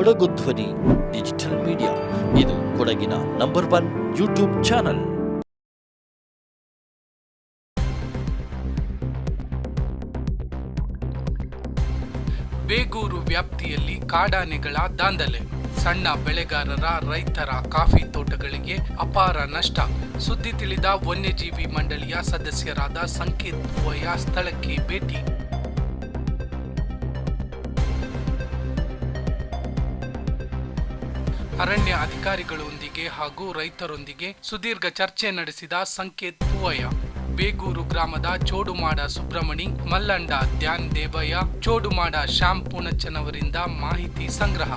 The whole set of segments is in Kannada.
ಕೊಡಗು ಧ್ವನಿ, ಡಿಜಿಟಲ್ ಮೀಡಿಯಾ. ಇದು ಕೊಡಗಿನ number one YouTube channel. Begur ವ್ಯಾಪ್ತಿಯಲ್ಲಿ ಕಾಡಾನೆಗಳ ದಾಂಧಲೆ. ಸಣ್ಣ ಬೆಳೆಗಾರರ ರೈತರ ಕಾಫಿ ತೋಟಗಳಿಗೆ ಅಪಾರ ನಷ್ಟ. ಸುದ್ದಿ ತಿಳಿದ ವನ್ಯಜೀವಿ ಮಂಡಳಿಯ ಸದಸ್ಯರಾದ ಸಂಕೇತ್ ಪೂವಯ್ಯ ಸ್ಥಳಕ್ಕೆ ಭೇಟಿ. ಅರಣ್ಯ ಅಧಿಕಾರಿಗಳೊಂದಿಗೆ ಹಾಗೂ ರೈತರೊಂದಿಗೆ ಸುದೀರ್ಘ ಚರ್ಚೆ ನಡೆಸಿದ ಸಂಕೇತ್ ಪೂವಯ್ಯ. ಬೇಗೂರು ಗ್ರಾಮದ ಚೋಡುಮಾಡ ಸುಬ್ರಮಣಿ ಮಲ್ಲಂಡ ಧ್ಯಾನ್ ದೇವಯ್ಯ, ಚೋಡುಮಾಡ ಶ್ಯಾಮ್ ಪೂಣಚ್ಚನವರಿಂದ ಮಾಹಿತಿ ಸಂಗ್ರಹ.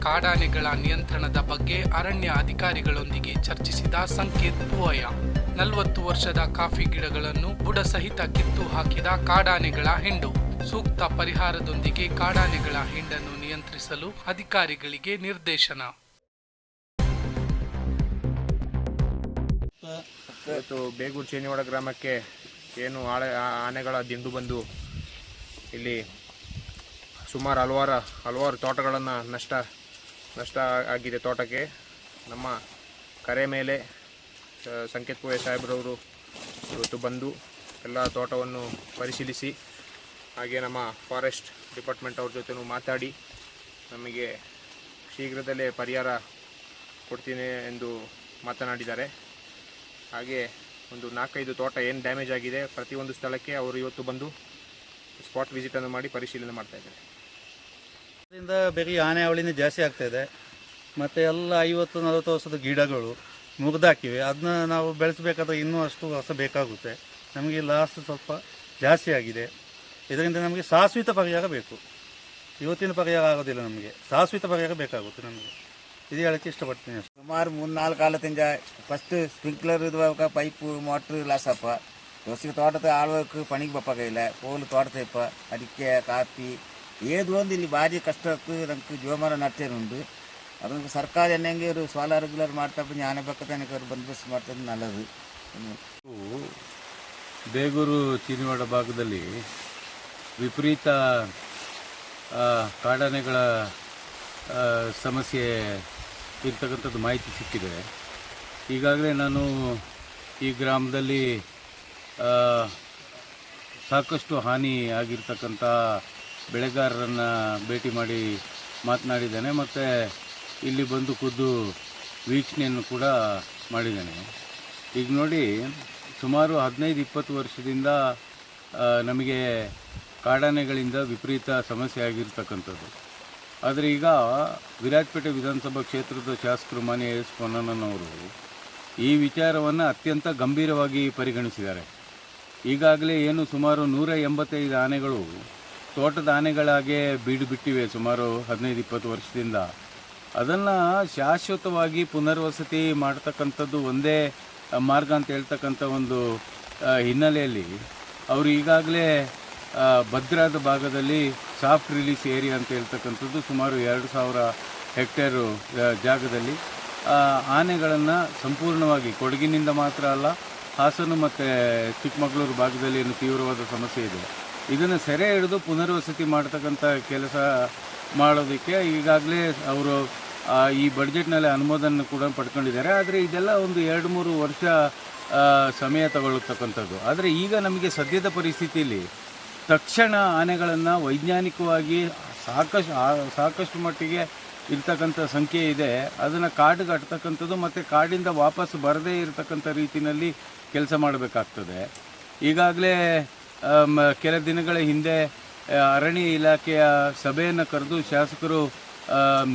ಕಾಡಾನೆಗಳ ನಿಯಂತ್ರಣದ ಬಗ್ಗೆ ಅರಣ್ಯ ಅಧಿಕಾರಿಗಳೊಂದಿಗೆ ಚರ್ಚಿಸಿದ ಸಂಕೇತ್ ಪೂವಯ್ಯ. ನಲವತ್ತು ವರ್ಷದ ಕಾಫಿ ಗಿಡಗಳನ್ನು ಬುಡಸಹಿತ ಕಿತ್ತು ಹಾಕಿದ ಕಾಡಾನೆಗಳ ಹಿಂಡು. ಸೂಕ್ತ ಪರಿಹಾರದೊಂದಿಗೆ ಕಾಡಾನೆಗಳ ಹಿಂಡನ್ನು ನಿಯಂತ್ರಿಸಲು ಅಧಿಕಾರಿಗಳಿಗೆ ನಿರ್ದೇಶನ. ಇವತ್ತು ಬೇಗೂರು ಚೇನಿವಾಡ ಗ್ರಾಮಕ್ಕೆ ಏನು ಆಳೆ ಆನೆಗಳ ದಿಂಡು ಬಂದು ಇಲ್ಲಿ ಸುಮಾರು ಹಲವಾರು ಹಲವಾರು ತೋಟಗಳನ್ನು ನಷ್ಟ ನಷ್ಟ ಆಗಿದೆ ತೋಟಕ್ಕೆ. ನಮ್ಮ ಕರೆ ಮೇಲೆ ಸಂಕೇತ್ ಪೂಜೆ ಸಾಹೇಬ್ರವರು ಇವತ್ತು ಬಂದು ಎಲ್ಲ ತೋಟವನ್ನು ಪರಿಶೀಲಿಸಿ ಹಾಗೆ ನಮ್ಮ ಫಾರೆಸ್ಟ್ ಡಿಪಾರ್ಟ್ಮೆಂಟ್ ಅವ್ರ ಜೊತೆನೂ ಮಾತಾಡಿ ನಮಗೆ ಶೀಘ್ರದಲ್ಲೇ ಪರಿಹಾರ ಕೊಡ್ತೀನಿ ಎಂದು ಮಾತನಾಡಿದ್ದಾರೆ. ಹಾಗೆ ಒಂದು ನಾಲ್ಕೈದು ತೋಟ ಏನು ಡ್ಯಾಮೇಜ್ ಆಗಿದೆ, ಪ್ರತಿಯೊಂದು ಸ್ಥಳಕ್ಕೆ ಅವರು ಇವತ್ತು ಬಂದು ಸ್ಪಾಟ್ ವಿಸಿಟನ್ನು ಮಾಡಿ ಪರಿಶೀಲನೆ ಮಾಡ್ತಾ ಇದ್ದಾರೆ. ಅದರಿಂದ ಬರೀ ಆನೆ ಅವಳಿನೇ ಜಾಸ್ತಿ ಆಗ್ತಾ ಇದೆ. ಮತ್ತು ಎಲ್ಲ ಐವತ್ತು, ನಲವತ್ತು ವರ್ಷದ ಗಿಡಗಳು ಮುಗ್ದಾಕಿವೆ. ಅದನ್ನ ನಾವು ಬೆಳೆಸಬೇಕಾದ್ರೆ ಇನ್ನೂ ಅಷ್ಟು ವರ್ಷ ಬೇಕಾಗುತ್ತೆ. ನಮಗೆ ಲಾಸ್ ಸ್ವಲ್ಪ ಜಾಸ್ತಿ ಆಗಿದೆ. ಇದರಿಂದ ನಮಗೆ ಶಾಶ್ವತ ಪರಿಹಾರ ಬೇಕು. ಇವತ್ತಿನ ಪರಿಹಾರ ಆಗೋದಿಲ್ಲ ನಮಗೆ. ಶಾಶ್ವತ ಪರಿಹಾರ ಬೇಕಾಗುತ್ತೆ ನಮಗೆ. ಇದು ಹೇಳಕ್ಕೆ ಇಷ್ಟಪಡ್ತೀನಿ ಸುಮಾರು ಮೂರು ನಾಲ್ಕು ತಿಂಜ ಫಸ್ಟ್ ಸ್ಪ್ರಿಂಕ್ಲರ್ ಇರುವಾಗ ಪೈಪು ಮೋಟ್ರ್ ಲಾಸಪ್ಪ. ದೋಸೆ ತೋಟದ ಆಳ್ವಕ್ಕೆ ಪಣಿಗೆ ಬಪ್ಪಾಗಿಲ್ಲ ತೋಟದ ತೋಟದಪ್ಪ ಅಡಿಕೆ ಕಾಫಿ ಏದು ಒಂದು ಇಲ್ಲಿ ಭಾರಿ ಕಷ್ಟಕ್ಕೆ ನಮ್ಗೆ ಜೀವಮಾನ ಉಂಟು. ಅದಕ್ಕೆ ಸರ್ಕಾರ ಎನ್ನಂಗೆ ಇವರು ಸೋಲಾರ್ ರೆಗ್ಯುಲರ್ ಮಾಡ್ತಾ ಜ್ಞಾನ ಪಕ್ಕ ತನಕ ಅವ್ರು ಬಂದೋಬಸ್ತ್ ಮಾಡ್ತಾರೆ ನಲ್ಲದು. ಬೇಗೂರು ಚೀನಿವಾಡ ಭಾಗದಲ್ಲಿ ವಿಪರೀತ ಕಾಡಾನೆಗಳ ಸಮಸ್ಯೆ ಇರ್ತಕ್ಕಂಥದ್ದು ಮಾಹಿತಿ ಸಿಕ್ಕಿದೆ. ಈಗಾಗಲೇ ನಾನು ಈ ಗ್ರಾಮದಲ್ಲಿ ಸಾಕಷ್ಟು ಹಾನಿ ಆಗಿರ್ತಕ್ಕಂಥ ಬೆಳೆಗಾರರನ್ನು ಭೇಟಿ ಮಾಡಿ ಮಾತನಾಡಿದ್ದೇನೆ. ಮತ್ತು ಇಲ್ಲಿ ಬಂದು ಖುದ್ದು ವೀಕ್ಷಣೆಯನ್ನು ಕೂಡ ಮಾಡಿದ್ದೇನೆ. ಈಗ ನೋಡಿ, ಸುಮಾರು ಹದಿನೈದು, ಇಪ್ಪತ್ತು ವರ್ಷದಿಂದ ನಮಗೆ ಕಾಡಾನೆಗಳಿಂದ ವಿಪರೀತ ಸಮಸ್ಯೆ ಆಗಿರ್ತಕ್ಕಂಥದ್ದು. ಆದರೆ ಈಗ ವಿರಾಜಪೇಟೆ ವಿಧಾನಸಭಾ ಕ್ಷೇತ್ರದ ಶಾಸಕರು ಮಾನ್ಯ ಎಸ್ ಪೊನ್ನಣ್ಣನವರು ಈ ವಿಚಾರವನ್ನು ಅತ್ಯಂತ ಗಂಭೀರವಾಗಿ ಪರಿಗಣಿಸಿದ್ದಾರೆ. ಈಗಾಗಲೇ ಏನು ಸುಮಾರು ನೂರ ಎಂಬತ್ತೈದು ಆನೆಗಳು ತೋಟದ ಆನೆಗಳಾಗೆ ಬೀಡು ಬಿಟ್ಟಿವೆ ಸುಮಾರು ಹದಿನೈದು ಇಪ್ಪತ್ತು ವರ್ಷದಿಂದ. ಅದನ್ನು ಶಾಶ್ವತವಾಗಿ ಪುನರ್ವಸತಿ ಮಾಡ್ತಕ್ಕಂಥದ್ದು ಒಂದೇ ಮಾರ್ಗ ಅಂತ ಹೇಳ್ತಕ್ಕಂಥ ಒಂದು ಹಿನ್ನೆಲೆಯಲ್ಲಿ ಅವರು ಈಗಾಗಲೇ ಭದ್ರಾದ ಭಾಗದಲ್ಲಿ ಸಾಫ್ಟ್ ರಿಲೀಸ್ ಏರಿಯಾ ಅಂತ ಹೇಳ್ತಕ್ಕಂಥದ್ದು ಸುಮಾರು ಎರಡು ಸಾವಿರ ಹೆಕ್ಟೇರು ಜಾಗದಲ್ಲಿ. ಆನೆಗಳನ್ನು ಸಂಪೂರ್ಣವಾಗಿ ಕೊಡಗಿನಿಂದ ಮಾತ್ರ ಅಲ್ಲ, ಹಾಸನ ಮತ್ತು ಚಿಕ್ಕಮಗಳೂರು ಭಾಗದಲ್ಲಿ ಏನು ತೀವ್ರವಾದ ಸಮಸ್ಯೆ ಇದೆ. ಇದನ್ನು ಸೆರೆ ಹಿಡಿದು ಪುನರ್ವಸತಿ ಮಾಡ್ತಕ್ಕಂಥ ಕೆಲಸ ಮಾಡೋದಕ್ಕೆ ಈಗಾಗಲೇ ಅವರು ಈ ಬಡ್ಜೆಟ್ನಲ್ಲಿ ಅನುಮೋದನೆ ಕೂಡ ಪಡ್ಕೊಂಡಿದ್ದಾರೆ. ಆದರೆ ಇದೆಲ್ಲ ಒಂದು ಎರಡು ಮೂರು ವರ್ಷ ಸಮಯ ತಗೊಳ್ಳತಕ್ಕಂಥದ್ದು ಆದರೆ ಈಗ ನಮಗೆ ಸದ್ಯದ ಪರಿಸ್ಥಿತಿಯಲ್ಲಿ ತಕ್ಷಣ ಆನೆಗಳನ್ನು ವೈಜ್ಞಾನಿಕವಾಗಿ ಸಾಕಷ್ಟು ಸಾಕಷ್ಟು ಮಟ್ಟಿಗೆ ಇರ್ತಕ್ಕಂಥ ಸಂಖ್ಯೆ ಇದೆ. ಅದನ್ನು ಕಾಡಿಗೆ ಅಟ್ತಕ್ಕಂಥದ್ದು ಮತ್ತು ಕಾಡಿಂದ ವಾಪಸ್ ಬರದೇ ಇರತಕ್ಕಂಥ ರೀತಿಯಲ್ಲಿ ಕೆಲಸ ಮಾಡಬೇಕಾಗ್ತದೆ. ಈಗಾಗಲೇ ಕೆಲ ದಿನಗಳ ಹಿಂದೆ ಅರಣ್ಯ ಇಲಾಖೆಯ ಸಭೆಯನ್ನು ಕರೆದು ಶಾಸಕರು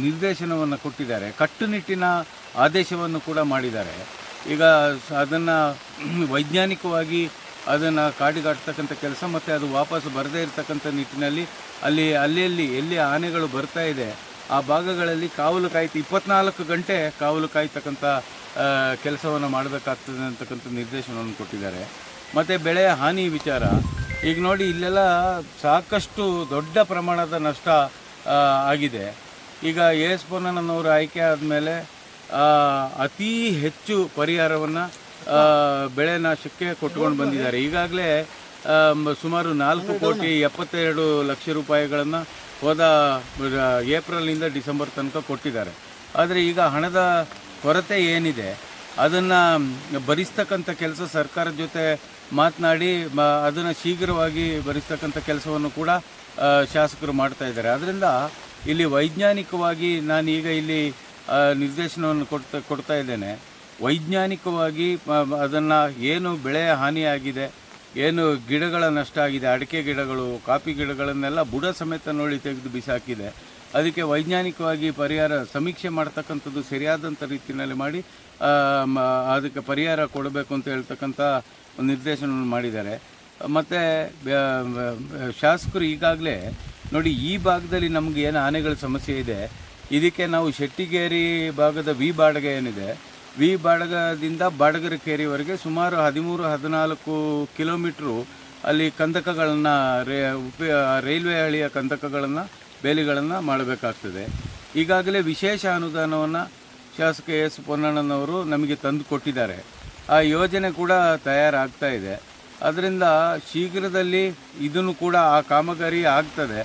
ನಿರ್ದೇಶನವನ್ನು ಕೊಟ್ಟಿದ್ದಾರೆ. ಕಟ್ಟುನಿಟ್ಟಿನ ಆದೇಶವನ್ನು ಕೂಡ ಮಾಡಿದ್ದಾರೆ. ಈಗ ಅದನ್ನು ವೈಜ್ಞಾನಿಕವಾಗಿ ಅದನ್ನು ಕಾಡಿಗಾಡ್ತಕ್ಕಂಥ ಕೆಲಸ ಮತ್ತು ಅದು ವಾಪಸ್ ಬರದೇ ಇರತಕ್ಕಂಥ ನಿಟ್ಟಿನಲ್ಲಿ ಅಲ್ಲಿ, ಅಲ್ಲಿಯಲ್ಲಿ ಎಲ್ಲಿ ಆನೆಗಳು ಬರ್ತಾ ಇದೆ, ಆ ಭಾಗಗಳಲ್ಲಿ ಕಾವಲು ಕಾಯ್ತು, ಇಪ್ಪತ್ನಾಲ್ಕು ಗಂಟೆ ಕಾವಲು ಕಾಯ್ತಕ್ಕಂಥ ಕೆಲಸವನ್ನು ಮಾಡಬೇಕಾಗ್ತದೆ ಅಂತಕ್ಕಂಥ ನಿರ್ದೇಶನವನ್ನು ಕೊಟ್ಟಿದ್ದಾರೆ. ಮತ್ತು ಬೆಳೆ ಹಾನಿ ವಿಚಾರ. ಈಗ ನೋಡಿ, ಇಲ್ಲೆಲ್ಲ ಸಾಕಷ್ಟು ದೊಡ್ಡ ಪ್ರಮಾಣದ ನಷ್ಟ ಆಗಿದೆ. ಈಗ ಎ ಎಸ್ ಪೊನ್ನಣ್ಣನವರು ಆಯ್ಕೆ ಆದಮೇಲೆ ಅತಿ ಹೆಚ್ಚು ಪರಿಹಾರವನ್ನು ಬೆಳೆ ನಾಶಕ್ಕೆ ಕೊಟ್ಕೊಂಡು ಬಂದಿದ್ದಾರೆ. ಈಗಾಗಲೇ ಸುಮಾರು ನಾಲ್ಕು ಕೋಟಿ ಎಪ್ಪತ್ತೆರಡು ಲಕ್ಷ ರೂಪಾಯಿಗಳನ್ನು ಹೋದ ಏಪ್ರಿಲ್ನಿಂದ ಏಪ್ರಿಲಿಂದ ಡಿಸೆಂಬರ್ ತನಕ ಕೊಟ್ಟಿದ್ದಾರೆ. ಆದರೆ ಈಗ ಹಣದ ಕೊರತೆ ಏನಿದೆ ಅದನ್ನು ಭರಿಸ್ತಕ್ಕಂಥ ಕೆಲಸ ಸರ್ಕಾರದ ಜೊತೆ ಮಾತನಾಡಿ ಅದನ್ನು ಶೀಘ್ರವಾಗಿ ಭರಿಸ್ತಕ್ಕಂಥ ಕೆಲಸವನ್ನು ಕೂಡ ಶಾಸಕರು ಮಾಡ್ತಾ ಇದ್ದಾರೆ. ಅದರಿಂದ ಇಲ್ಲಿ ವೈಜ್ಞಾನಿಕವಾಗಿ ನಾನೀಗ ಇಲ್ಲಿ ನಿರ್ದೇಶನವನ್ನು ಕೊಡ್ತಾ ಕೊಡ್ತಾ ಇದ್ದೇನೆ. ವೈಜ್ಞಾನಿಕವಾಗಿ ಅದನ್ನು ಏನು ಬೆಳೆ ಹಾನಿಯಾಗಿದೆ, ಏನು ಗಿಡಗಳ ನಷ್ಟ ಆಗಿದೆ, ಅಡಿಕೆ ಗಿಡಗಳು, ಕಾಫಿ ಗಿಡಗಳನ್ನೆಲ್ಲ ಬುಡ ಸಮೇತ ನೋಡಿ ತೆಗೆದು ಬಿಸಾಕಿದೆ. ಅದಕ್ಕೆ ವೈಜ್ಞಾನಿಕವಾಗಿ ಪರಿಹಾರ ಸಮೀಕ್ಷೆ ಮಾಡ್ತಕ್ಕಂಥದ್ದು ಸರಿಯಾದಂಥ ರೀತಿಯಲ್ಲಿ ಮಾಡಿ ಅದಕ್ಕೆ ಪರಿಹಾರ ಕೊಡಬೇಕು ಅಂತ ಹೇಳ್ತಕ್ಕಂಥ ಒಂದು ನಿರ್ದೇಶನವನ್ನು ಮಾಡಿದ್ದಾರೆ. ಮತ್ತು ಶಾಸಕರು ಈಗಾಗಲೇ ನೋಡಿ ಈ ಭಾಗದಲ್ಲಿ ನಮಗೆ ಏನು ಆನೆಗಳ ಸಮಸ್ಯೆ ಇದೆ, ಇದಕ್ಕೆ ನಾವು ಶೆಟ್ಟಿಗೇರಿ ಭಾಗದ ವಿ ಬಾಡಿಗೆ ಏನಿದೆ ವಿ ಬಾಡಗದಿಂದ ಬಾಡಗರ ಕೇರಿವರೆಗೆ ಸುಮಾರು ಹದಿಮೂರು, ಹದಿನಾಲ್ಕು ಕಿಲೋಮೀಟ್ರು ಅಲ್ಲಿ ಕಂದಕಗಳನ್ನು ರೇ, ಉಪ, ರೈಲ್ವೆ ಹಳಿಯ ಕಂದಕಗಳನ್ನು, ಬೇಲಿಗಳನ್ನು ಮಾಡಬೇಕಾಗ್ತದೆ. ಈಗಾಗಲೇ ವಿಶೇಷ ಅನುದಾನವನ್ನು ಶಾಸಕ ಎಸ್ ಪೊನ್ನಣ್ಣನವರು ನಮಗೆ ತಂದು ಕೊಟ್ಟಿದ್ದಾರೆ. ಆ ಯೋಜನೆ ಕೂಡ ತಯಾರಾಗ್ತಾ ಇದೆ. ಅದರಿಂದ ಶೀಘ್ರದಲ್ಲಿ ಇದನ್ನು ಕೂಡ ಆ ಕಾಮಗಾರಿ ಆಗ್ತದೆ.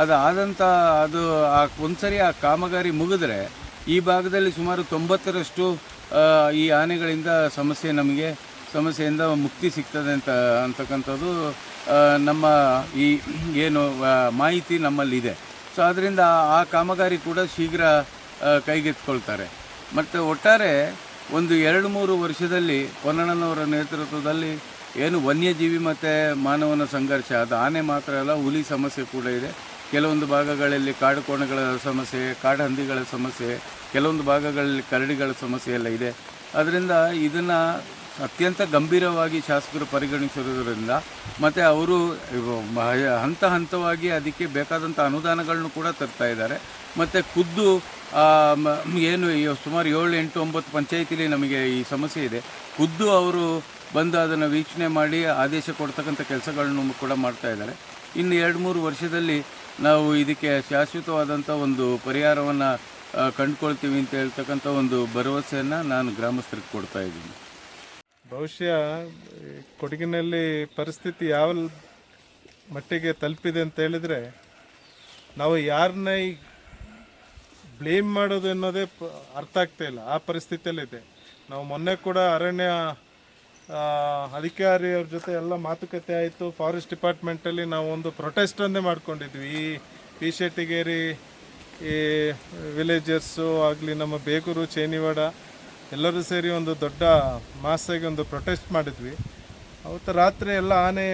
ಅದು ಆದಂಥ ಅದು ಆ ಒಂದ್ಸರಿ ಆ ಕಾಮಗಾರಿ ಮುಗಿದ್ರೆ ಈ ಭಾಗದಲ್ಲಿ ಸುಮಾರು ತೊಂಬತ್ತರಷ್ಟು ಈ ಆನೆಗಳಿಂದ ಸಮಸ್ಯೆ ನಮಗೆ, ಸಮಸ್ಯೆಯಿಂದ ಮುಕ್ತಿ ಸಿಗ್ತದೆ ಅಂತ ಅಂತಕ್ಕಂಥದ್ದು ನಮ್ಮ ಈ ಏನು ಮಾಹಿತಿ ನಮ್ಮಲ್ಲಿದೆ. ಸೊ ಅದರಿಂದ ಆ ಕಾಮಗಾರಿ ಕೂಡ ಶೀಘ್ರ ಕೈಗೆತ್ಕೊಳ್ತಾರೆ ಮತ್ತು ಒಟ್ಟಾರೆ ಒಂದು ಎರಡು ಮೂರು ವರ್ಷದಲ್ಲಿ ಪೊನ್ನಣ್ಣನವರ ನೇತೃತ್ವದಲ್ಲಿ ಏನು ವನ್ಯಜೀವಿ ಮತ್ತು ಮಾನವನ ಸಂಘರ್ಷ, ಅದು ಆನೆ ಮಾತ್ರ ಅಲ್ಲ, ಹುಲಿ ಸಮಸ್ಯೆ ಕೂಡ ಇದೆ. ಕೆಲವೊಂದು ಭಾಗಗಳಲ್ಲಿ ಕಾಡು ಕೋಣಗಳ ಸಮಸ್ಯೆ, ಕಾಡು ಹಂದಿಗಳ ಸಮಸ್ಯೆ, ಕೆಲವೊಂದು ಭಾಗಗಳಲ್ಲಿ ಕರಡಿಗಳ ಸಮಸ್ಯೆ ಎಲ್ಲ ಇದೆ. ಅದರಿಂದ ಇದನ್ನು ಅತ್ಯಂತ ಗಂಭೀರವಾಗಿ ಶಾಸಕರು ಪರಿಗಣಿಸಿರೋದ್ರಿಂದ ಮತ್ತು ಅವರು ಹಂತ ಹಂತವಾಗಿ ಅದಕ್ಕೆ ಬೇಕಾದಂಥ ಅನುದಾನಗಳನ್ನು ಕೂಡ ತರ್ತಾ ಇದ್ದಾರೆ. ಮತ್ತು ಖುದ್ದು ಏನು ಸುಮಾರು ಏಳು ಎಂಟು ಒಂಬತ್ತು ಪಂಚಾಯತಿಲಿ ನಮಗೆ ಈ ಸಮಸ್ಯೆ ಇದೆ. ಖುದ್ದು ಅವರು ಬಂದು ಅದನ್ನು ವೀಕ್ಷಣೆ ಮಾಡಿ ಆದೇಶ ಕೊಡ್ತಕ್ಕಂಥ ಕೆಲಸಗಳನ್ನು ಕೂಡ ಮಾಡ್ತಾ ಇದ್ದಾರೆ. ಇನ್ನು ಎರಡು ಮೂರು ವರ್ಷದಲ್ಲಿ ನಾವು ಇದಕ್ಕೆ ಶಾಶ್ವತವಾದಂಥ ಒಂದು ಪರಿಹಾರವನ್ನು ಕಂಡುಕೊಳ್ತೀವಿ ಅಂತ ಹೇಳ್ತಕ್ಕಂಥ ಒಂದು ಭರವಸೆಯನ್ನು ನಾನು ಗ್ರಾಮಸ್ಥರಿಗೆ ಕೊಡ್ತಾ ಇದ್ದೀನಿ. ಬಹುಶಃ ಕೊಡಗಿನಲ್ಲಿ ಪರಿಸ್ಥಿತಿ ಯಾವ ಮಟ್ಟಿಗೆ ತಲುಪಿದೆ ಅಂತ ಹೇಳಿದರೆ, ನಾವು ಯಾರನ್ನ ಬ್ಲೇಮ್ ಮಾಡೋದು ಅನ್ನೋದೇ ಅರ್ಥ ಆಗ್ತಾ ಇಲ್ಲ. ಆ ಪರಿಸ್ಥಿತಿಯಲ್ಲಿದೆ. ನಾವು ಮೊನ್ನೆ ಕೂಡ ಅರಣ್ಯ ಅಧಿಕಾರಿಯವ್ರ ಜೊತೆ ಎಲ್ಲ ಮಾತುಕತೆ ಆಯಿತು. ಫಾರೆಸ್ಟ್ ಡಿಪಾರ್ಟ್ಮೆಂಟಲ್ಲಿ ನಾವು ಒಂದು ಪ್ರೊಟೆಸ್ಟ್ ಒಂದೇ ಮಾಡ್ಕೊಂಡಿದ್ವಿ. ಈ ಪಿ ಶೆಟ್ಟಿಗೇರಿ ಈ ವಿಲೇಜರ್ಸು ಆಗಲಿ ನಮ್ಮ ಬೇಗೂರು ಚೇನಿವಾಡ ಎಲ್ಲರೂ ಸೇರಿ ಒಂದು ದೊಡ್ಡ ಮಾಸಾಗಿ ಒಂದು ಪ್ರೊಟೆಸ್ಟ್ ಮಾಡಿದ್ವಿ. ಅವತ್ತು ರಾತ್ರಿ ಎಲ್ಲ ಆನೆ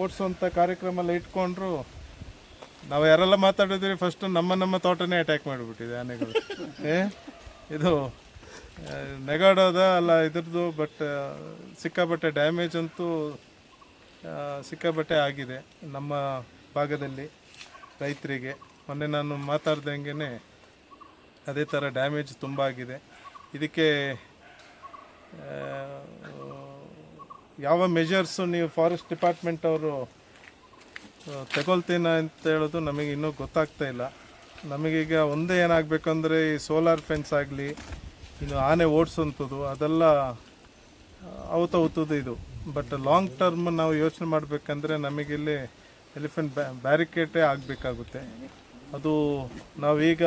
ಓಡಿಸುವಂಥ ಕಾರ್ಯಕ್ರಮ ಎಲ್ಲ ಇಟ್ಕೊಂಡ್ರು. ನಾವು ಯಾರೆಲ್ಲ ಮಾತಾಡಿದ್ವಿ ಫಸ್ಟು ನಮ್ಮ ನಮ್ಮ ತೋಟನೇ ಅಟ್ಯಾಕ್ ಮಾಡಿಬಿಟ್ಟಿದೆ ಆನೆಗಳು. ಏ ಇದು ನೆಗಾಡೋದ ಅಲ್ಲ ಇದ್ರದ್ದು ಬಟ್ ಸಿಕ್ಕಾಬಟ್ಟೆ ಡ್ಯಾಮೇಜ್ ಅಂತೂ ಸಿಕ್ಕಾಪಟ್ಟೆ ಆಗಿದೆ ನಮ್ಮ ಭಾಗದಲ್ಲಿ ರೈತರಿಗೆ. ಮೊನ್ನೆ ನಾನು ಮಾತಾಡ್ದಂಗೆ ಅದೇ ಥರ ಡ್ಯಾಮೇಜ್ ತುಂಬ ಆಗಿದೆ. ಇದಕ್ಕೆ ಯಾವ ಮೆಜರ್ಸು ನೀವು ಫಾರೆಸ್ಟ್ ಡಿಪಾರ್ಟ್ಮೆಂಟ್ ಅವರು ತಗೊಳ್ತೀನ ಅಂತ ಹೇಳೋದು ನಮಗೆ ಇನ್ನೂ ಗೊತ್ತಾಗ್ತಾ ಇಲ್ಲ. ನಮಗೀಗ ಒಂದೇ ಏನಾಗಬೇಕಂದ್ರೆ ಈ ಸೋಲಾರ್ ಫೆನ್ಸ್ ಆಗಲಿ ಇನ್ನು ಆನೆ ಓಡಿಸೋಂಥದ್ದು ಅದೆಲ್ಲ ಅವತ್ತವತ್ತದು ಇದು. ಬಟ್ ಲಾಂಗ್ ಟರ್ಮ್ ನಾವು ಯೋಚನೆ ಮಾಡಬೇಕಂದ್ರೆ ನಮಗಿಲ್ಲಿ ಎಲಿಫೆಂಟ್ ಬ್ಯಾರಿಕೇಟೇ ಆಗಬೇಕಾಗುತ್ತೆ. ಅದು ನಾವೀಗ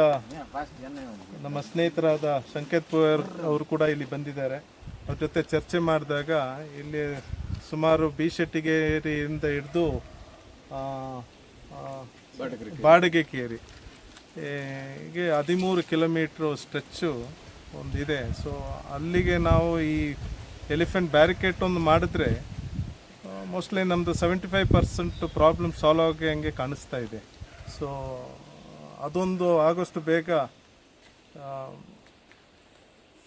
ನಮ್ಮ ಸ್ನೇಹಿತರಾದ ಸಂಕೇತ್ ಪೋಯರ್ ಅವರು ಕೂಡ ಇಲ್ಲಿ ಬಂದಿದ್ದಾರೆ. ಅವ್ರ ಜೊತೆ ಚರ್ಚೆ ಮಾಡಿದಾಗ ಇಲ್ಲಿ ಸುಮಾರು ಬಿ ಶೆಟ್ಟಿಗೇರಿಯಿಂದ ಹಿಡಿದು ಬಾಡಿಗೆ ಕೇರಿ ಏ, ಹೀಗೆ ಹದಿಮೂರು ಕಿಲೋಮೀಟ್ರ್ ಸ್ಟ್ರೆಚ್ಚು ಒಂದಿದೆ. ಸೊ ಅಲ್ಲಿಗೆ ನಾವು ಈ ಎಲಿಫೆಂಟ್ ಬ್ಯಾರಿಕೇಟ್ ಒಂದು ಮಾಡಿದ್ರೆ ಮೋಸ್ಟ್ಲಿ ನಮ್ಮದು seventy five percent problem solve ಆಗಿ ಹಂಗೆ ಕಾಣಿಸ್ತಾ ಇದೆ. ಸೊ ಅದೊಂದು ಆಗೋಷ್ಟು ಬೇಗ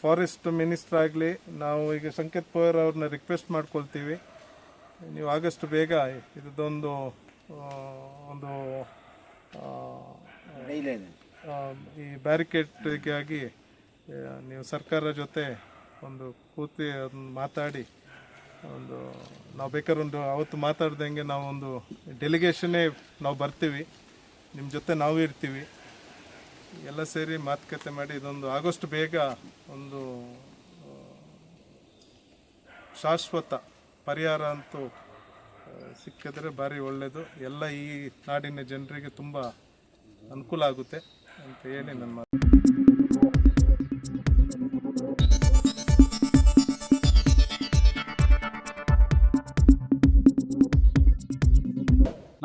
ಫಾರೆಸ್ಟ್ ಮಿನಿಸ್ಟರ್ ಆಗಲಿ ನಾವು ಈಗ ಸಂಕೇತ್ ಪೋಯರ್ ಅವ್ರನ್ನ ರಿಕ್ವೆಸ್ಟ್ ಮಾಡ್ಕೊಳ್ತೀವಿ. ನೀವು ಆದಷ್ಟು ಬೇಗ ಇದೊಂದು ಒಂದು ಈ ಬ್ಯಾರಿಕೇಡ್ಗಾಗಿ ನೀವು ಸರ್ಕಾರ ಜೊತೆ ಒಂದು ಕೂತಿ ಅದನ್ನು ಮಾತಾಡಿ, ಒಂದು ನಾವು ಬೇಕಾದ್ರೆ ಒಂದು ಅವತ್ತು ಮಾತಾಡ್ದಂಗೆ ನಾವು ಒಂದು ಡೆಲಿಗೇಷನ್ನೇ ನಾವು ಬರ್ತೀವಿ. ನಿಮ್ಮ ಜೊತೆ ನಾವು ಇರ್ತೀವಿ. ಎಲ್ಲ ಸೇರಿ ಮಾತುಕತೆ ಮಾಡಿ ಇದೊಂದು ಆಗಸ್ಟ್ ಬೇಗ ಒಂದು ಶಾಶ್ವತ ಪರಿಹಾರ ಅಂತೂ ಸಿಕ್ಕಿದ್ರೆ ಭಾರಿ ಒಳ್ಳೆಯದು ಎಲ್ಲ ಈ ನಾಡಿನ ಜನರಿಗೆ ತುಂಬ ಅನುಕೂಲ ಆಗುತ್ತೆ ಅಂತ ಹೇಳಿ ನನ್ನ